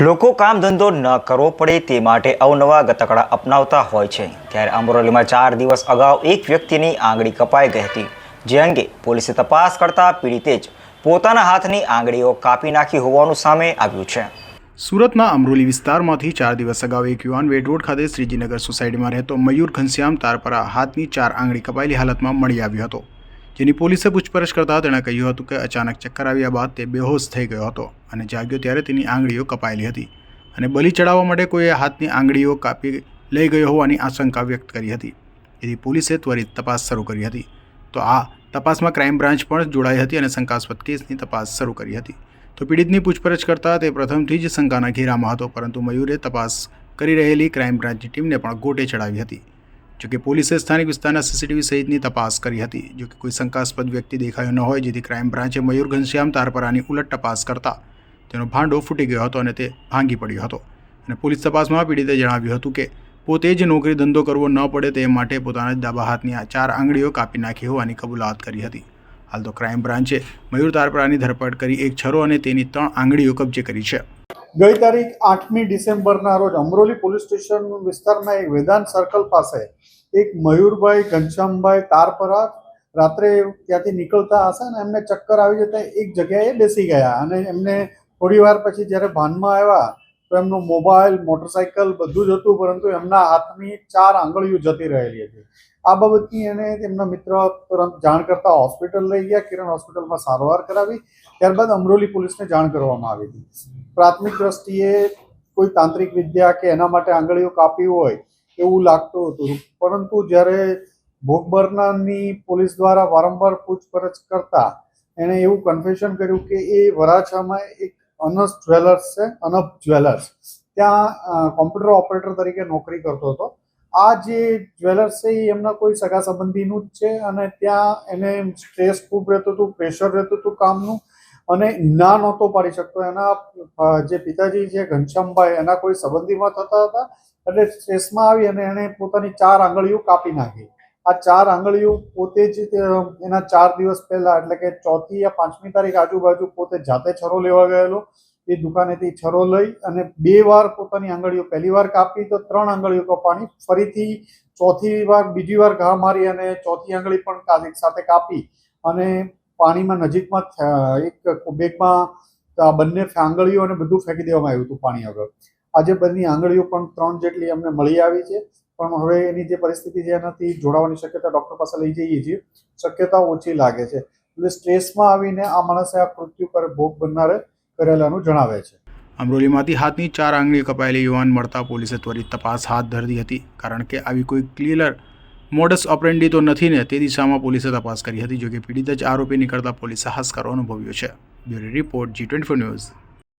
લોકો કામ ધંધો ન કરવો પડે તે માટે અવનવા ગતકડા અપનાવતા હોય છે. ત્યારે અમરોલીમાં ચાર દિવસ અગાઉ એક વ્યક્તિની આંગળી કપાઈ ગઈ હતી. જે અંગે પોલીસે તપાસ કરતા પીડિતે જ પોતાના હાથની આંગળીઓ કાપી નાખી હોવાનું સામે આવ્યું છે. સુરતના અમરોલી વિસ્તારમાંથી ચાર દિવસ અગાઉ એક યુવાન વેડ રોડ ખાતે શ્રીજીનગર સોસાયટીમાં રહેતો મયુર ઘનશ્યામ તારપરા હાથની ચાર આંગળી કપાયેલી હાલતમાં મળી આવ્યો હતો. જેની પોલીસે પૂછપરછ કરતા તેણે કહ્યું હતું કે અચાનક ચક્કર આવ્યા બાદ તે બેહોશ થઈ ગયો હતો અને જાગ્યો ત્યારે તેની આંગળીઓ કપાયેલી હતી અને બલી ચડાવવા માટે કોઈએ હાથની આંગળીઓ કાપી લઈ ગયો હોવાની આશંકા વ્યક્ત કરી હતી. એથી પોલીસે ત્વરિત તપાસ શરૂ કરી હતી. તો આ તપાસમાં ક્રાઇમ બ્રાન્ચ પણ જોડાઈ હતી અને શંકાસ્પદ કેસની તપાસ શરૂ કરી હતી. તો પીડિતની પૂછપરછ કરતા તે પ્રથમથી જ શંકાના ઘેરામાં હતો, પરંતુ મયુરે તપાસ કરી રહેલી ક્રાઇમ બ્રાન્ચની ટીમને પણ ગોટે ચડાવી હતી. જોકે પોલીસે સ્થાનિક વિસ્તારના સીસીટીવી સહિતની તપાસ કરી હતી. જોકે કોઈ શંકાસ્પદ વ્યક્તિ દેખાયો ન હોય જેથી ક્રાઇમ બ્રાન્ચે મયુર ઘનશ્યામ તારપરાની ઉલટ તપાસ કરતા તેનો ભાંડો ફૂટી ગયો હતો અને તે ભાંગી પડ્યો હતો. અને પોલીસ તપાસમાં પીડિતે જણાવ્યું હતું કે પોતે જ નોકરી ધંધો કરવો ન પડે તે માટે પોતાના જ ડાબા હાથની આ ચાર આંગળીઓ કાપી નાખી હોવાની કબૂલાત કરી હતી. હાલ તો ક્રાઇમ બ્રાન્ચે મયુર તારપરાની ધરપકડ કરી એક છરો અને તેની ત્રણ આંગળીઓ કબજે કરી છે. ગઈ તારીખ આઠમી ડિસેમ્બરના રોજ અમરોલી પોલીસ સ્ટેશન વિસ્તારના એક વેદાંત સર્કલ પાસે એક મયુરભાઈ ઘનશ્યામભાઈ તારપરા રાત્રે ત્યાંથી નીકળતા હશે ને એમને ચક્કર આવી જતા એક જગ્યાએ બેસી ગયા અને એમને થોડી વાર પછી જ્યારે ભાનમાં આવ્યા, તો એમનો મોબાઈલ, મોટરસાયકલ બધું જ હતું, પરંતુ એમના હાથની ચાર આંગળીઓ જતી રહેલી હતી. આ બાબતની એને તેમના મિત્ર તુરંત જાણ કરતા હોસ્પિટલ લઈ ગયા. કિરણ હોસ્પિટલમાં સારવાર કરાવી. ત્યારબાદ અમરોલી પોલીસને જાણ કરવામાં આવી હતી. પ્રાથમિક દ્રષ્ટિએ કોઈ તાંત્રિક વિદ્યા કે એના માટે આંગળીઓ કાપી હોય એવું લાગતું હતું. પરંતુ જ્યારે ભોગબરનાની પોલીસ દ્વારા વારંવાર પૂછપરછ કરતા એણે એવું કન્ફેશન કર્યું કે એ વરાછામાં એક અનસ જ્વેલર્સ છે અનપ જ્વેલર્સ. ત્યાં કોમ્પ્યુટર ઓપરેટર તરીકે નોકરી કરતો હતો. આ જે જ્વેલર્સ છે એ એમના કોઈ સગા સંબંધીનું જ છે અને ત્યાં એને સ્ટ્રેસ ખૂબ રહેતું હતું પ્રેશર રહેતું હતું કામનું. અને ના નહોતો પાડી શકતો. એના જે પિતાજી છે, ઘનશ્યામભાઈ, એના કોઈ સંબંધીમાં થતા હતા. એટલે સ્ટ્રેસમાં આવી અને એણે પોતાની ચાર આંગળીઓ કાપી નાખી. આ ચાર આંગળીઓ પોતે જ એના ચાર દિવસ પહેલા, એટલે કે ચોથી યા પાંચમી તારીખ આજુબાજુ પોતે જાતે છરો લેવા ગયેલો. એ દુકાનેથી છરો લઈ અને બે વાર પોતાની આંગળીઓ, પહેલી વાર કાપી તો ત્રણ આંગળીઓ કપાણી. ફરીથી ચોથી વાર, બીજી વાર ઘા મારી અને ચોથી આંગળી પણ સાથે કાપી. અને પાણીમાં નજીકમાં એક બેગમાં બંને આંગળીઓ અને બધું ફેંકી દેવામાં આવ્યું હતું પાણી આગળ. આજે બંને આંગળીઓ પણ ત્રણ જેટલી અમને મળી આવી છે. પણ હવે એની જે પરિસ્થિતિ છે એનાથી જોડાવાની શક્યતા ડૉક્ટર પાસે લઈ જઈએ છીએ. શક્યતા ઓછી લાગે છે. એટલે સ્ટ્રેસમાં આવીને આ માણસે આ મૃત્યુ પર ભોગ બનનારે કરેલાનું જણાવે છે. અમરોલીમાંથી હાથની ચાર આંગળી કપાયેલી યુવાન મળતા પોલીસે ત્વરિત તપાસ હાથ ધરી હતી. કારણ કે આવી કોઈ ક્લિયર મોડસ ઓપરેન્ડી તો નથી ને તે દિશામાં પોલીસે તપાસ કરી હતી, જોકે પીડિત જ આરોપી નીકળતા પોલીસ કરવા અનુભવ્યો છે. Bureau report G twenty news.